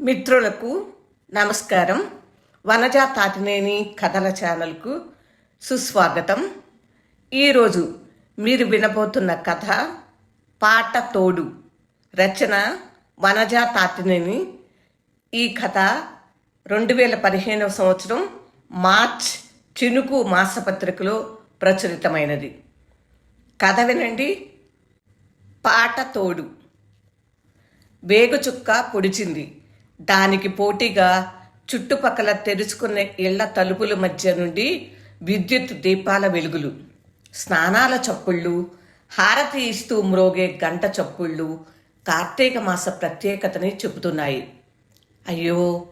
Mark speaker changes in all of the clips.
Speaker 1: మిత్రులకు నమస్కారం. వనజా తాటినేని కథల ఛానల్కు సుస్వాగతం. ఈరోజు మీరు వినబోతున్న కథ పాట తోడు రచన వనజా తాటినేని. ఈ కథ రెండు వేల పదిహేనవ సంవత్సరం మార్చ్ చినుకు మాసపత్రికలో ప్రచురితమైనది. కథ వినండి. పాట తోడు. వేగుచుక్క పొడిచింది. దానికి పోటీగా చుట్టుపక్కల తెరుచుకున్న ఇళ్ళ తలుపుల మధ్య నుండి విద్యుత్ దీపాల వెలుగులు స్నానాల చప్పుళ్ళు హారతి ఇస్తూ మ్రోగే గంట చప్పుళ్ళు కార్తీక మాస ప్రత్యేకతని చెబుతున్నాయి. అయ్యో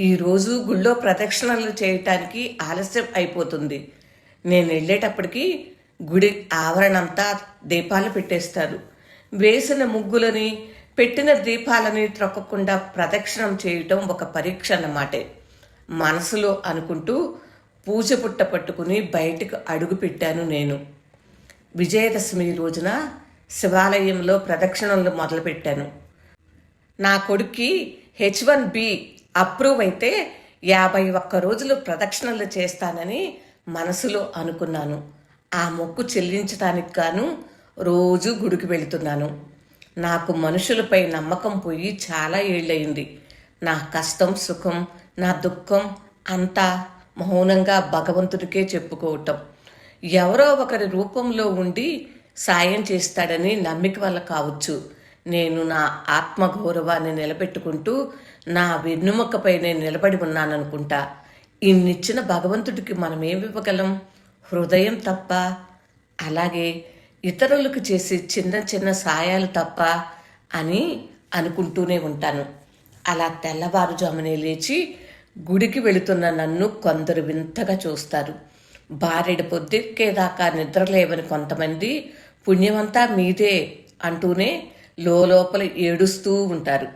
Speaker 1: ఈరోజు గుళ్ళో ప్రదక్షిణలు చేయటానికి ఆలస్యం అయిపోతుంది. నేను వెళ్ళేటప్పటికి గుడి ఆవరణంతా దీపాలు పెట్టేస్తారు. వేసిన ముగ్గులని పెట్టిన దీపాలని త్రొక్కకుండా ప్రదక్షిణం చేయటం ఒక పరీక్ష అన్నమాటే. మనసులో అనుకుంటూ పూజ పుట్ట పట్టుకుని బయటకు అడుగు పెట్టాను నేను. విజయదశమి రోజున శివాలయంలో ప్రదక్షిణలు మొదలుపెట్టాను నా కొడుక్కి హెచ్ వన్ బి అప్రూవ్ అయితే యాభై ఒక్క రోజులు ప్రదక్షిణలు చేస్తానని మనసులో అనుకున్నాను. ఆ మొక్కు చెల్లించడానికి గాను రోజు గుడికి వెళుతున్నాను. నాకు మనుషులపై నమ్మకం పోయి చాలా ఏళ్ళయింది. నా కష్టం సుఖం నా దుఃఖం అంతా మౌనంగా భగవంతుడికే చెప్పుకోవటం. ఎవరో ఒకరి రూపంలో ఉండి సాయం చేస్తాడని నమ్మిక వల్ల కావచ్చు. నేను నా ఆత్మగౌరవాన్ని నిలబెట్టుకుంటూ నా వెన్నుముకపై నేను నిలబడి ఉన్నాననుకుంటా. ఇన్నిచ్చిన భగవంతుడికి మనం ఏమి ఇవ్వగలం? హృదయం తప్ప అలాగే ఇతరులకు చేసే చిన్న చిన్న సాయాలు తప్ప అని అనుకుంటూనే ఉంటాను. అలా తెల్లవారుజామునే లేచి గుడికి వెళుతున్న నన్ను కొందరు వింతగా చూస్తారు. బారెడు పొద్దుక్కేదాకా నిద్రలేవని కొంతమంది పుణ్యమంతా మీదే అంటూనే లోపల ఏడుస్తూ ఉంటారు.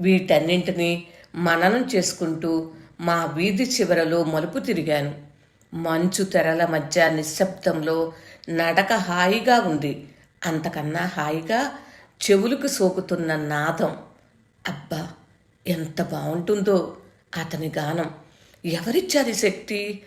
Speaker 1: వీటన్నింటినీ మననం చేసుకుంటూ మా వీధి చివరలో మలుపు తిరిగాను. మంచు తెరల మధ్య నిశ్శబ్దంలో నడక హాయిగా ఉంది. అంతకన్నా హాయిగా చెవులకు సోకుతున్న నాదం. అబ్బా ఎంత బాగుంటుందో అతని గానం. ఎవరిచ్చారు శక్తి?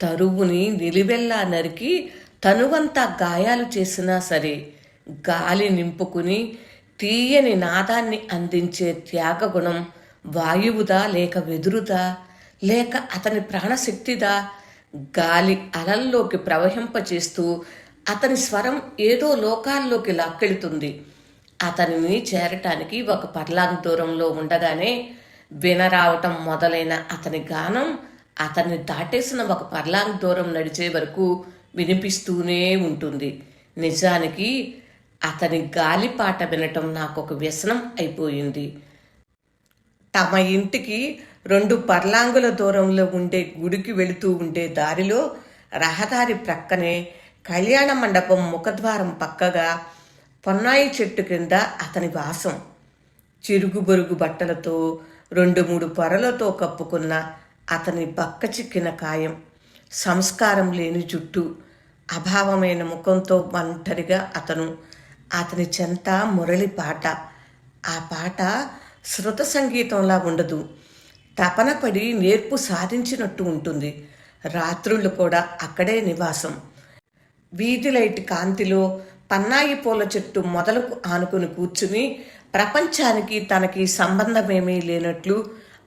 Speaker 1: తరువుని నిలివెల్లా నరికి తనువంతా గాయాలు చేసినా సరే గాలి నింపుకుని తీయని నాదాన్ని అందించే త్యాగగుణం వాయువుదా లేక వెదురుదా? లేక అతని ప్రాణశక్తిదా? గాలి అలల్లోకి ప్రవహింపచేస్తూ అతని స్వరం ఏదో లోకాల్లోకి లాక్కెళుతుంది. అతనిని చేరటానికి ఒక పర్లాంగ్ దూరంలో ఉండగానే వినరావటం మొదలైన అతని గానం అతన్ని దాటేసిన ఒక పర్లాంగ్ దూరం నడిచే వరకు వినిపిస్తూనే ఉంటుంది. నిజానికి అతని గాలిపాట వినటం నాకు ఒక వ్యసనం అయిపోయింది. తమ ఇంటికి రెండు పర్లాంగుల దూరంలో ఉండే గుడికి వెళుతూ ఉండే దారిలో రహదారి ప్రక్కనే కళ్యాణ మండపం ముఖద్వారం పక్కగా పొన్నాయి చెట్టు కింద అతని వాసం. చిరుగు బొరుగు బట్టలతో రెండు మూడు పొరలతో కప్పుకున్న అతని బక్క చిక్కిన కాయం. సంస్కారం లేని జుట్టు. అభావమైన ముఖంతో ఒంటరిగా అతను అతని చెంత మురళి పాట. ఆ పాట శృత సంగీతంలా ఉండదు. తపనపడి నేర్పు సాధించినట్టు ఉంటుంది. రాత్రుళ్ళు కూడా అక్కడే నివాసం. వీధి లైట్ కాంతిలో పన్నాయి పూల చెట్టు మొదలకు ఆనుకుని కూర్చుని ప్రపంచానికి తనకి సంబంధమేమీ లేనట్లు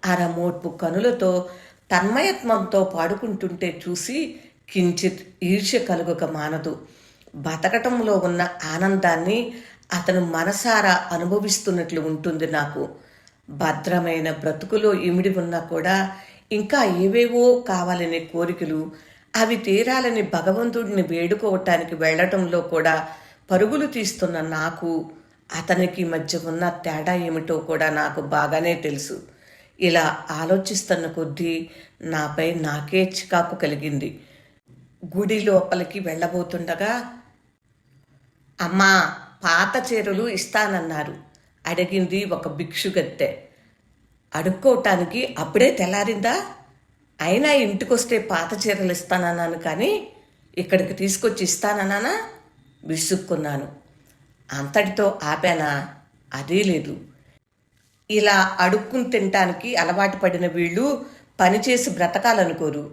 Speaker 1: అరమోట్పు కనులతో తన్మయత్వంతో పాడుకుంటుంటే చూసి కించిత్ ఈర్ష్య కలుగక మానదు. బతకటంలో ఉన్న ఆనందాన్ని అతను మనసారా అనుభవిస్తున్నట్లు ఉంటుంది నాకు. భద్రమైన బ్రతుకులో ఇమిడి ఉన్నా కూడా ఇంకా ఏవేవో కావాలనే కోరికలు అవి తీరాలని భగవంతుడిని వేడుకోవటానికి వెళ్ళటంలో కూడా పరుగులు తీస్తున్న నాకు అతనికి మధ్య ఉన్న తేడా ఏమిటో కూడా నాకు బాగానే తెలుసు. ఇలా ఆలోచిస్తున్న కొద్దీ నాపై నాకే చికాకు కలిగింది. గుడి లోపలికి వెళ్ళబోతుండగా అమ్మా పాత చీరలు ఇస్తానన్నారు. అడిగింది ఒక భిక్షుగత్తె. అడుక్కోవటానికి అప్పుడే తెల్లారిందా? అయినా ఇంటికొస్తే పాత చీరలు ఇస్తానన్నాను కానీ ఇక్కడికి తీసుకొచ్చి ఇస్తానన్నానా? విసుక్కున్నాను. అంతటితో ఆపానా? అదీ లేదు. ఇలా అడుక్కుని తినటానికి అలవాటు పడిన వీళ్ళు పనిచేసి బ్రతకాలనుకోరు.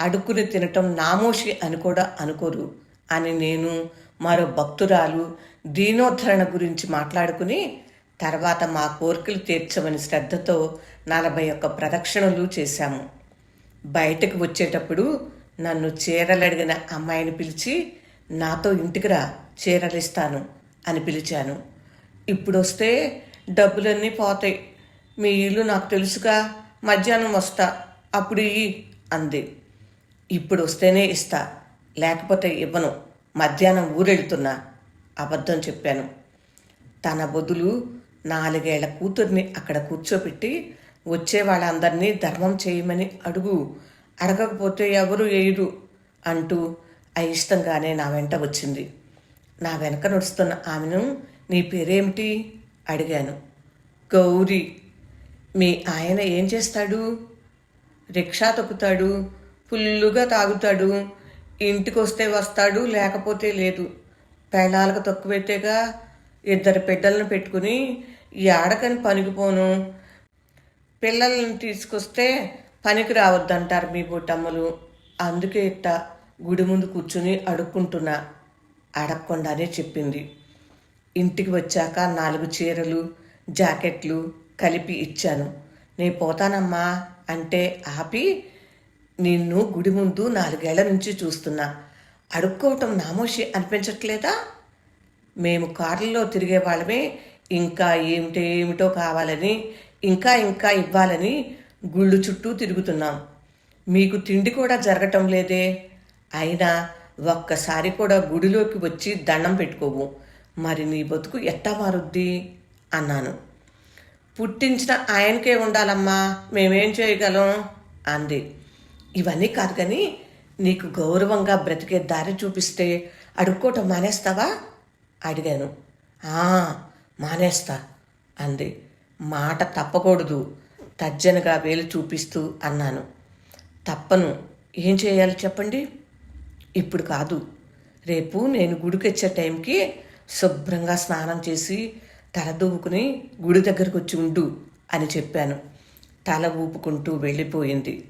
Speaker 1: అడుక్కుని తినటం నామోషి అని కూడా అనుకోరు. అని నేను మరో భక్తురాలు దీనోద్ధరణ గురించి మాట్లాడుకుని తర్వాత మా కోరికలు తీర్చమని శ్రద్ధతో నలభై ఒక్క ప్రదక్షిణలు చేశాము. బయటకు వచ్చేటప్పుడు నన్ను చీరలు అడిగిన అమ్మాయిని పిలిచి నాతో ఇంటికి రా చీరలు ఇస్తాను అని పిలిచాను. ఇప్పుడు వస్తే డబ్బులన్నీ పోతాయి. మీ ఇల్లు నాకు తెలుసుగా మధ్యాహ్నం వస్తా అప్పుడు ఇయ్యి అంది. ఇప్పుడు వస్తేనే ఇస్తా లేకపోతే ఇవ్వను మధ్యాహ్నం ఊరెళ్తున్నా అబద్ధం చెప్పాను. తన బదులు నాలుగేళ్ళ కూతుర్ని అక్కడ కూర్చోపెట్టి వచ్చే వాళ్ళందరినీ ధర్మం చేయమని అడుగు. అడగకపోతే ఎవరు వేయరు అంటూ అయిష్టంగానే నా వెంట వచ్చింది. నా వెనక నడుస్తున్న ఆమెను నీ పేరేమిటి? అడిగాను. గౌరీ. మీ ఆయన ఏం చేస్తాడు? రిక్షా తొక్కుతాడు ఫుల్లుగా తాగుతాడు ఇంటికి వస్తే వస్తాడు లేకపోతే లేదు. పెళ్ళాలకు తక్కువైతేగా ఇద్దరు బిడ్డలను పెట్టుకుని ఏడకని ఆడకని పనికిపోను. పిల్లల్ని తీసుకొస్తే పనికి రావద్దంటారు మీ బుట్టమ్మలు. అందుకే ఇట్ట గుడి ముందు కూర్చుని అడుక్కుంటున్నా. అడగకుండానే చెప్పింది. ఇంటికి వచ్చాక నాలుగు చీరలు జాకెట్లు కలిపి ఇచ్చాను. నేను పోతానమ్మా అంటే ఆపి నిన్ను గుడి ముందు నాలుగేళ్ళ నుంచి చూస్తున్నా. అడుక్కోవటం నామోషి అనిపించట్లేదా? మేము కార్లలో తిరిగే వాళ్ళమే. ఇంకా ఏమిటేమిటో ఏమిటో కావాలని ఇంకా ఇంకా ఇవ్వాలని గుళ్ళు చుట్టూ తిరుగుతున్నాం. మీకు తిండి కూడా జరగటం లేదే. అయినా ఒక్కసారి కూడా గుడిలోకి వచ్చి దండం పెట్టుకోవు. మరి నీ బతుకు ఎట్టా మారుద్ది? అన్నాను. పుట్టించిన ఆయనకే ఉండాలమ్మా మేమేం చేయగలం? అంది. ఇవన్నీ కాదు కానీ నీకు గౌరవంగా బ్రతికే దారి చూపిస్తే అడుక్కోవటం మానేస్తావా? అడిగాను. మానేస్తా అంది. మాట తప్పకూడదు. తర్జనగా వేలు చూపిస్తూ అన్నాను. తప్పను. ఏం చేయాలి చెప్పండి? ఇప్పుడు కాదు. రేపు నేను గుడికి వచ్చే టైంకి శుభ్రంగా స్నానం చేసి తల దూవుకుని గుడి దగ్గరకు వచ్చి ఉండు అని చెప్పాను. తల ఊపుకుంటూ వెళ్ళిపోయింది.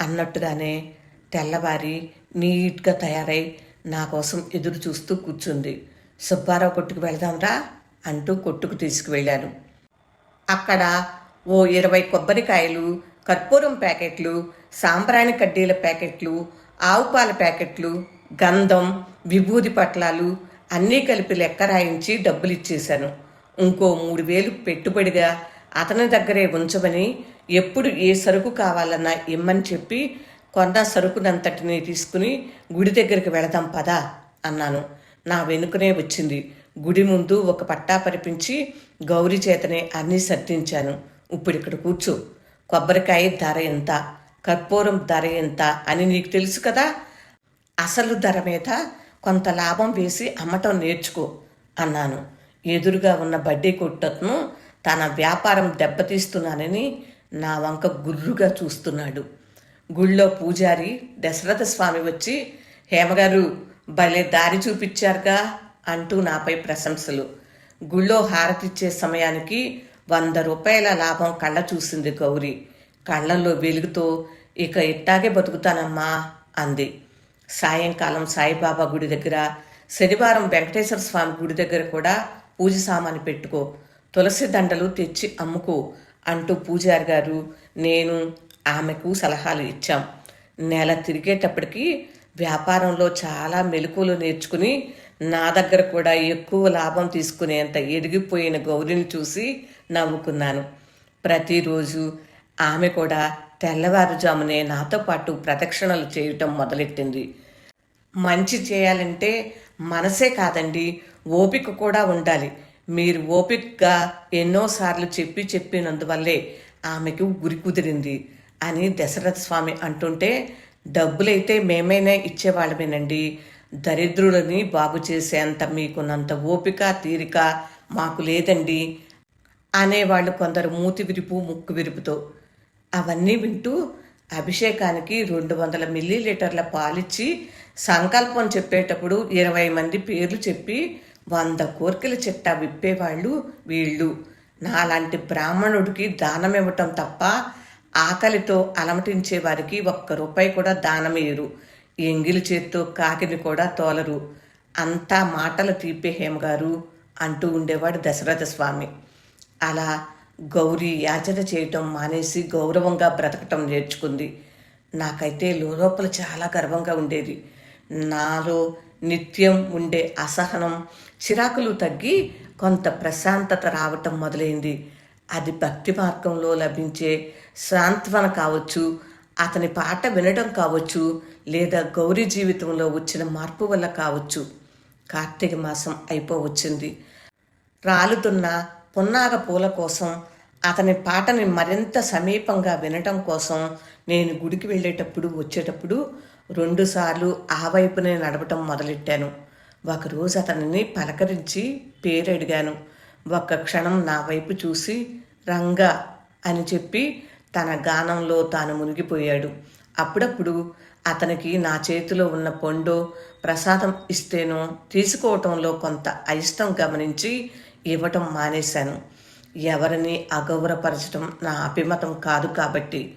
Speaker 1: అన్నట్టుగానే తెల్లవారి నీట్గా తయారై నా కోసం ఎదురు చూస్తూ కూర్చుంది. సుబ్బారావు కొట్టుకు వెళదాంరా అంటూ కొట్టుకు తీసుకువెళ్ళాను. అక్కడ ఓ ఇరవై కొబ్బరికాయలు కర్పూరం ప్యాకెట్లు సాంబ్రాణి కడ్డీల ప్యాకెట్లు ఆవు పాల ప్యాకెట్లు గంధం విభూది పట్లాలు అన్నీ కలిపి లెక్క రాయించి డబ్బులు ఇచ్చేశాను ఇంకో మూడు వేలు పెట్టుబడిగా అతని దగ్గరే ఉంచమని ఎప్పుడు ఏ సరుకు కావాలన్నా ఇమ్మని చెప్పి కొన్న సరుకునంతటిని తీసుకుని గుడి దగ్గరికి వెళదాం పదా అన్నాను. నా వెనుకనే వచ్చింది. గుడి ముందు ఒక పట్టా పరిపించి గౌరీ చేతనే అన్నీ సర్దించాను. ఇప్పుడు ఇక్కడ కూర్చో. కొబ్బరికాయ ధర ఎంత? కర్పూరం ధర ఎంత అని నీకు తెలుసు కదా? అసలు ధర మీద కొంత లాభం వేసి అమ్మటం నేర్చుకో అన్నాను. ఎదురుగా ఉన్న బడ్డీ కొట్టను తన వ్యాపారం దెబ్బతీస్తున్నానని నా వంక గుర్రుగా చూస్తున్నాడు. గుళ్ళో పూజారి దశరథ స్వామి వచ్చి హేమగారు భలే దారి చూపించారుగా అంటూ నాపై ప్రశంసలు. గుళ్ళో హారతిచ్చే సమయానికి వంద రూపాయల లాభం కళ్ళ చూసింది గౌరీ. కళ్ళల్లో వెలుగుతో ఇక ఇట్టాగే బతుకుతానమ్మా అంది. సాయంకాలం సాయిబాబా గుడి దగ్గర శనివారం వెంకటేశ్వర స్వామి గుడి దగ్గర కూడా పూజ సామాను పెట్టుకో తులసి దండలు తెచ్చి అమ్ముకో అంటూ పూజారి గారు నేను ఆమెకు సలహాలు ఇచ్చాం. నెల తిరిగేటప్పటికి వ్యాపారంలో చాలా మెలకువలు నేర్చుకుని నా దగ్గర కూడా ఎక్కువ లాభం తీసుకునేంత ఎదిగిపోయిన గౌరిని చూసి నవ్వుకున్నాను. ప్రతిరోజు ఆమె కూడా తెల్లవారుజామునే నాతో పాటు ప్రదక్షిణలు చేయటం మొదలెట్టింది. మంచి చేయాలంటే మనసే కాదండి ఓపిక కూడా ఉండాలి. మీరు ఓపికగా ఎన్నోసార్లు చెప్పి చెప్పినందువల్లే ఆమెకు గురి కుదిరింది. అని దశరథ స్వామి అంటుంటే డబ్బులైతే మేమైనా ఇచ్చేవాళ్ళమేనండి. దరిద్రుడిని బాగు చేసేంత మీకున్నంత ఓపిక తీరిక మాకు లేదండి అనేవాళ్ళు కొందరు మూతి విరుపు ముక్కు విరుపుతో. అవన్నీ వింటూ అభిషేకానికి రెండు వందల మిల్లీలీటర్ల పాలిచ్చి సంకల్పం చెప్పేటప్పుడు ఇరవై మంది పేర్లు చెప్పి వంద కోరికల చిట్టా విప్పేవాళ్ళు వీళ్ళు. నాలాంటి బ్రాహ్మణుడికి దానం ఇవ్వటం తప్ప ఆకలితో అలమటించే వారికి ఒక్క రూపాయి కూడా దానమేయరు ఎంగిలి చేత్తో కాకిని కూడా తోలరు. అంతా మాటలు తీపే హేమగారు అంటూ ఉండేవాడు దశరథ స్వామి. అలా గౌరీ యాచన చేయటం మానేసి గౌరవంగా బ్రతకటం నేర్చుకుంది. నాకైతే లోపల చాలా గర్వంగా ఉండేది. నాలో నిత్యం ఉండే అసహనం చిరాకులు తగ్గి కొంత ప్రశాంతత రావటం మొదలైంది. అది భక్తి మార్గంలో లభించే సాంత్వన కావచ్చు అతని పాట వినడం కావచ్చు లేదా గౌరీ జీవితంలో వచ్చిన మార్పు వల్ల కావచ్చు. కార్తీక మాసం అయిపోవచ్చింది. రాలుతున్న పున్నాగ పూల కోసం అతని పాటని మరింత సమీపంగా వినటం కోసం నేను గుడికి వెళ్ళేటప్పుడు వచ్చేటప్పుడు రెండుసార్లు ఆ వైపునే నడవటం మొదలెట్టాను. ఒకరోజు అతనిని పలకరించి పేరు అడిగాను ఒక్క క్షణం నా వైపు చూసి రంగా అని చెప్పి తన గానంలో తాను మునిగిపోయాడు. అప్పుడప్పుడు అతనికి నా చేతిలో ఉన్న పొండో ప్రసాదం ఇస్తేనో తీసుకోవటంలో కొంత అయిష్టం గమనించి ఇవ్వటం మానేశాను. ఎవరిని అగౌరవపరచడం నా అభిమతం కాదు కాబట్టి.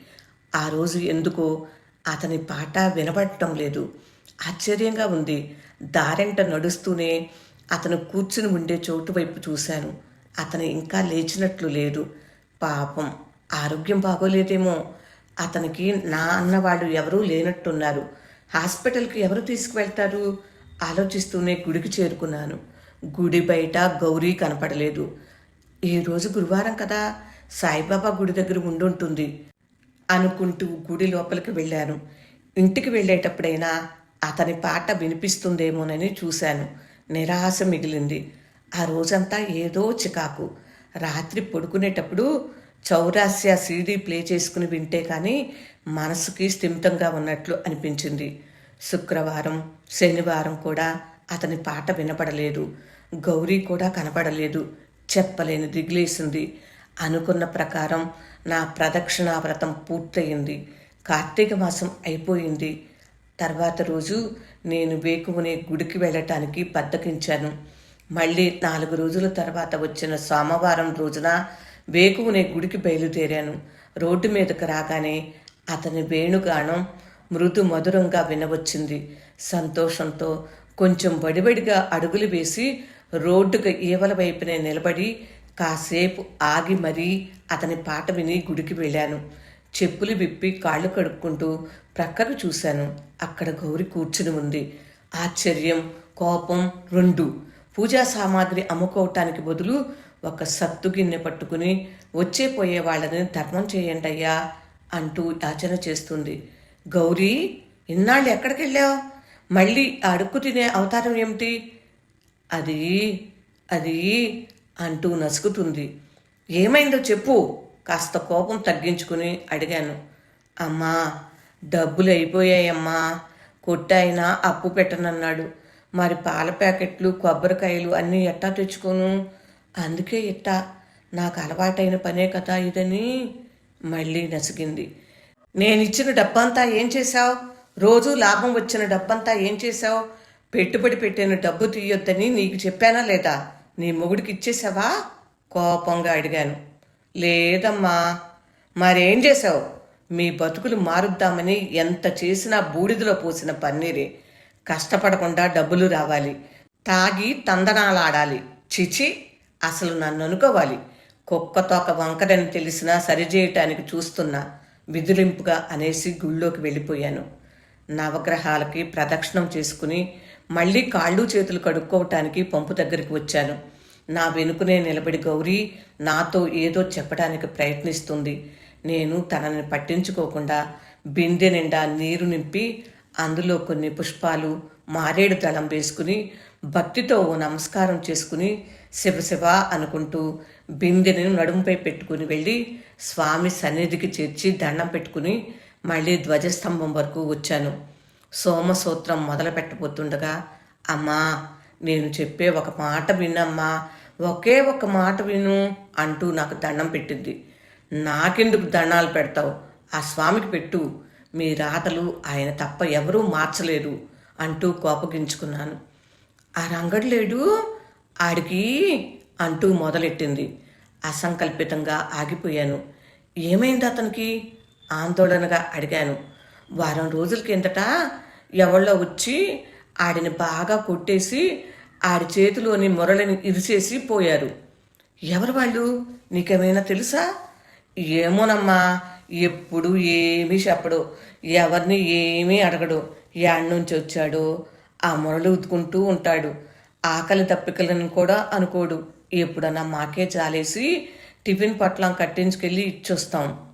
Speaker 1: ఆ రోజు ఎందుకో అతని పాట వినబడటం లేదు. ఆశ్చర్యంగా ఉంది. దారెంట నడుస్తూనే అతను కూర్చుని ఉండే చోటు వైపు చూశాను. అతను ఇంకా లేచినట్లు లేడు. పాపం ఆరోగ్యం బాగోలేదేమో. అతనికి నా అన్నవాళ్ళు ఎవరూ లేనట్టున్నారు. హాస్పిటల్కి ఎవరు తీసుకువెళ్తారు? ఆలోచిస్తూనే గుడికి చేరుకున్నాను. గుడి బయట గౌరీ కనపడలేదు. ఈరోజు గురువారం కదా సాయిబాబా గుడి దగ్గర ఉండుంటుంది అనుకుంటూ గుడి లోపలికి వెళ్ళాను. ఇంటికి వెళ్ళేటప్పుడైనా అతని పాట వినిపిస్తుందేమోనని చూశాను. నిరాశ మిగిలింది. ఆ రోజంతా ఏదో చికాకు. రాత్రి పడుకునేటప్పుడు చౌరాస్యా సీడీ ప్లే చేసుకుని వింటే కానీ మనసుకి స్థిమితంగా ఉన్నట్లు అనిపించింది. శుక్రవారం శనివారం కూడా అతని పాట వినపడలేదు. గౌరీ కూడా కనపడలేదు. చెప్పలేని దిగులేసింది. అనుకున్న ప్రకారం నా ప్రదక్షిణా వ్రతం పూర్తయింది. కార్తీక మాసం అయిపోయింది. తర్వాత రోజు నేను వేకువనే గుడికి వెళ్ళటానికి బద్దకించాను. మళ్ళీ నాలుగు రోజుల తర్వాత వచ్చిన సోమవారం రోజున వేకువునే గుడికి బయలుదేరాను. రోడ్డు మీదకు రాగానే అతని వేణుగానం మృదు మధురంగా వినవచ్చింది. సంతోషంతో కొంచెం బడిబడిగా అడుగులు వేసి రోడ్డుకు ఈవల వైపునే నిలబడి కాసేపు ఆగి మరీ అతని పాట విని గుడికి వెళ్ళాను. చెప్పులు విప్పి కాళ్ళు కడుక్కుంటూ ప్రక్కకు చూశాను. అక్కడ గౌరి కూర్చుని ఉంది. ఆశ్చర్యం కోపం రెండు. పూజా సామాగ్రి అమ్ముకోవటానికి బదులు ఒక సత్తు గిన్నె పట్టుకుని వచ్చే పోయే వాళ్ళని ధర్మం చేయండి అయ్యా అంటూ యాచన చేస్తుంది. గౌరీ ఇన్నాళ్ళు ఎక్కడికి వెళ్ళావు? మళ్ళీ అడుక్కు తినే అవతారం ఏమిటి? అది అది అంటూ నసుకుతుంది. ఏమైందో చెప్పు. కాస్త కోపం తగ్గించుకుని అడిగాను. అమ్మా డబ్బులు అయిపోయాయమ్మా. కొట్టాయినా అప్పు పెట్టనన్నాడు. మరి పాల ప్యాకెట్లు కొబ్బరికాయలు అన్నీ ఎట్టా తెచ్చుకోను? అందుకే ఇట్టా నాకు అలవాటైన పనే కదా ఇదని మళ్ళీ నసిగింది. నేనిచ్చిన డబ్బంతా ఏం చేశావు? రోజు లాభం వచ్చిన డబ్బంతా ఏం చేశావు? పెట్టుబడి పెట్టిన డబ్బు తీయొద్దని నీకు చెప్పానా లేదా? నీ మొగుడికి ఇచ్చేసావా కోపంగా అడిగాను. లేదమ్మా. మరేం చేశావు? మీ బతుకులు మారుద్దామని ఎంత చేసినా బూడిదలో పోసిన పన్నీరే. కష్టపడకుండా డబ్బులు రావాలి. తాగి తందనాలాడాలి. చిచి అసలు నన్ను అనుకోవాలి కుక్కతోక వంకరని తెలిసినా సరిచేయటానికి చూస్తున్నా విదిలింపుగా అనేసి గుళ్ళోకి వెళ్ళిపోయాను. నవగ్రహాలకి ప్రదక్షిణం చేసుకుని మళ్ళీ కాళ్ళు చేతులు కడుక్కోవటానికి పంపు దగ్గరికి వచ్చాను. నా వెనుకనే నిలబడి గౌరీ నాతో ఏదో చెప్పడానికి ప్రయత్నిస్తుంది. నేను తనని పట్టించుకోకుండా బిందె నిండా నీరు నింపి అందులో కొన్ని పుష్పాలు మారేడు దళం వేసుకుని భక్తితో ఓ నమస్కారం చేసుకుని శివశివ అనుకుంటూ బిందెని నడుముపై పెట్టుకుని వెళ్ళి స్వామి సన్నిధికి చేర్చి దండం పెట్టుకుని మళ్ళీ ధ్వజస్తంభం వరకు వచ్చాను. సోమసూత్రం మొదలు పెట్టబోతుండగా అమ్మా నేను చెప్పే ఒక మాట విన్నమ్మా ఒకే ఒక మాట విను అంటూ నాకు దండం పెట్టింది. నాకెందుకు దండాలు పెడతావు? ఆ స్వామికి పెట్టు మీ రాతలు ఆయన తప్ప ఎవరూ మార్చలేరు అంటూ కోపగించుకున్నాను. ఆ రంగడు లేడు? ఆడికి అంటూ మొదలెట్టింది. అసంకల్పితంగా ఆగిపోయాను. ఏమైంది అతనికి? ఆందోళనగా అడిగాను. వారం రోజుల కిందట ఎవళ్ళో వచ్చి ఆడిని బాగా కొట్టేసి ఆడి చేతిలోని మొరలని ఇరిచేసి పోయారు. ఎవరు వాళ్ళు? నీకేమైనా తెలుసా? ఏమోనమ్మా ఎప్పుడు ఏమీ చెప్పడు. ఎవరిని ఏమీ అడగడు. యాడ్ నుంచి వచ్చాడో. ఆ మొరలు ఉతుకుంటూ ఉంటాడు. ఆకలి తప్పికలను కూడా అనుకోడు. ఎప్పుడన్నా మాకే జాలేసి టిఫిన్ పట్లం కట్టించుకెళ్ళి ఇచ్చొస్తాం.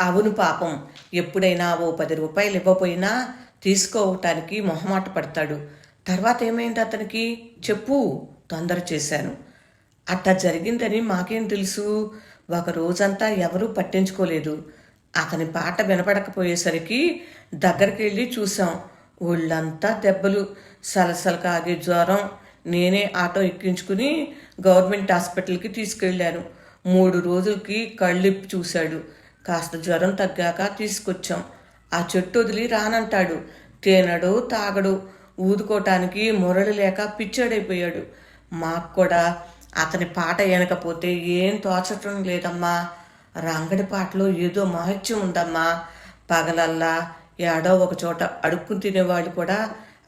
Speaker 1: అవును పాపం. ఎప్పుడైనా ఓ పది రూపాయలు ఇవ్వపోయినా తీసుకోవటానికి మొహమాట పడతాడు. తర్వాత ఏమైంది అతనికి? చెప్పు. తొందర చేశాను. అట్టా జరిగిందని మాకేం తెలుసు? ఒక రోజంతా ఎవరూ పట్టించుకోలేదు. అతని పాట వినపడకపోయేసరికి దగ్గరికి వెళ్ళి చూసాం ఒళ్ళంతా దెబ్బలు. సలసల కాగే జ్వరం. నేనే ఆటో ఎక్కించుకుని గవర్నమెంట్ హాస్పిటల్కి తీసుకెళ్ళాను. మూడు రోజులకి కళ్ళిప్పి చూశాడు. కాస్త జ్వరం తగ్గాక తీసుకొచ్చాం. ఆ చెట్టు వదిలి రానంటాడు. తేనడు తాగడు ఊదుకోవటానికి మురళి లేక పిచ్చాడైపోయాడు. మాకు కూడా అతని పాట వినకపోతే ఏం తోచటం లేదమ్మా. రంగడి పాటలో ఏదో మహత్యం ఉందమ్మా. పగలల్లా ఏడో ఒక చోట అడుక్కుని తినేవాళ్ళు కూడా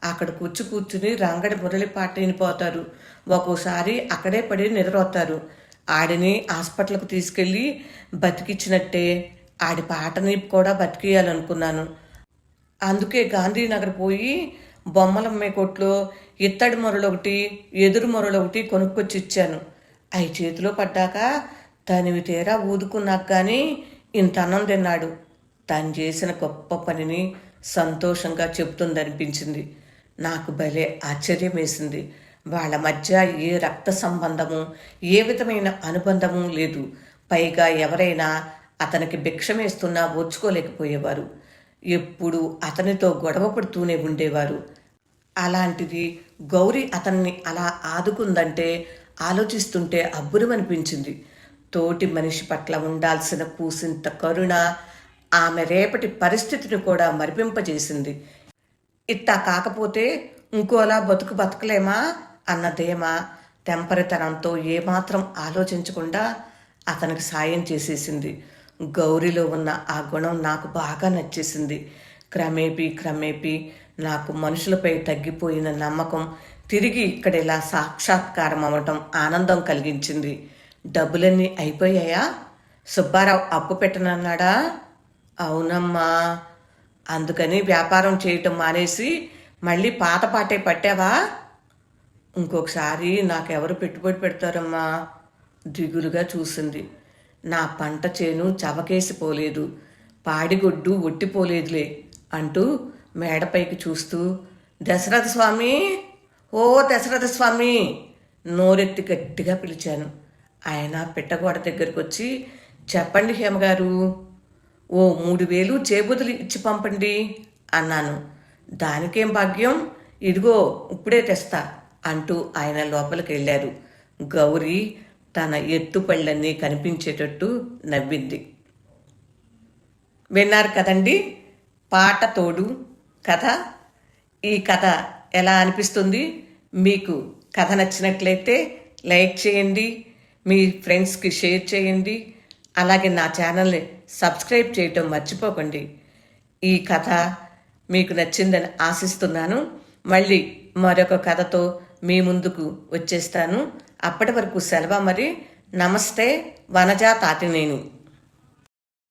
Speaker 1: అక్కడ కూర్చు కూర్చుని రంగడి మురళి పాట వినిపోతారు. ఒక్కోసారి అక్కడే పడి నిద్రపోతారు. ఆడిని హాస్పిటల్కి తీసుకెళ్ళి బతికిచ్చినట్టే ఆడి పాటని కూడా బతికేయాలనుకున్నాను అందుకే గాంధీనగర్ పోయి బొమ్మలమ్మే కొట్లో ఇత్తడి మొరలు ఒకటి ఎదురు మొరలు ఒకటి కొనుక్కొచ్చి ఇచ్చాను. అవి చేతిలో పడ్డాక తనివి తీరా ఊదుకున్నాక కానీ ఇంత అన్నం తిన్నాడు. తను చేసిన గొప్ప పనిని సంతోషంగా చెబుతుందనిపించింది. నాకు భలే ఆశ్చర్యం వేసింది వాళ్ళ మధ్య ఏ రక్త సంబంధము ఏ విధమైన అనుబంధము లేదు. పైగా ఎవరైనా అతనికి భిక్షమేస్తున్నా ఓర్చుకోలేకపోయేవారు. ఎప్పుడు అతనితో గొడవ పడుతూనే ఉండేవారు. అలాంటిది గౌరీ అతన్ని అలా ఆదుకుందంటే ఆలోచిస్తుంటే అబ్బురమనిపించింది. తోటి మనిషి పట్ల ఉండాల్సిన కూసింత కరుణ ఆమె రేపటి పరిస్థితిని కూడా మరిపింపజేసింది. ఇట్టా కాకపోతే ఇంకోలా బతుకు బతకలేమా అన్న ధీమ తెంపరితనంతో ఏమాత్రం ఆలోచించకుండా అతనికి సాయం చేసేసింది. గౌరీలో ఉన్న ఆ గుణం నాకు బాగా నచ్చేసింది. క్రమేపీ క్రమేపీ నాకు మనుషులపై తగ్గిపోయిన నమ్మకం తిరిగి ఇక్కడ ఇలా సాక్షాత్కారం అవ్వటం ఆనందం కలిగించింది. డబ్బులన్నీ అయిపోయాయా? సుబ్బారావు అప్పు పెట్టనన్నాడా? అవునమ్మా. అందుకని వ్యాపారం చేయటం మానేసి మళ్ళీ పాత పాటే పట్టావా? ఇంకొకసారి నాకెవరు పెట్టుబడి పెడతారమ్మా? దిగులుగా చూసింది. నా పంట చేను చవకేసిపోలేదు పాడిగొడ్డు ఒట్టిపోలేదులే అంటూ మేడపైకి చూస్తూ దశరథ స్వామి! ఓ దశరథ స్వామి! నోరెత్తి గట్టిగా పిలిచాను. ఆయన పిట్టగోడ దగ్గరికి వచ్చి చెప్పండి హేమగారు ఓ మూడు వేలు చేబుదులు ఇచ్చి పంపండి అన్నాను. దానికేం భాగ్యం? ఇదిగో ఇప్పుడే తెస్తా అంటూ ఆయన లోపలికి వెళ్ళారు గౌరీ తన ఎత్తుపళ్ళన్నీ కనిపించేటట్టు నవ్వింది. విన్నారు కదండి పాట తోడు కథ? ఈ కథ ఎలా అనిపిస్తుంది? మీకు కథ నచ్చినట్లయితే లైక్ చేయండి మీ ఫ్రెండ్స్కి షేర్ చేయండి. అలాగే నా ఛానల్ని సబ్స్క్రైబ్ చేయటం మర్చిపోకండి. ఈ కథ మీకు నచ్చిందని ఆశిస్తున్నాను. మళ్ళీ మరొక కథతో మీ ముందుకు వచ్చేస్తాను. అప్పటి వరకు సెలవు మరి నమస్తే వనజా తాతినేని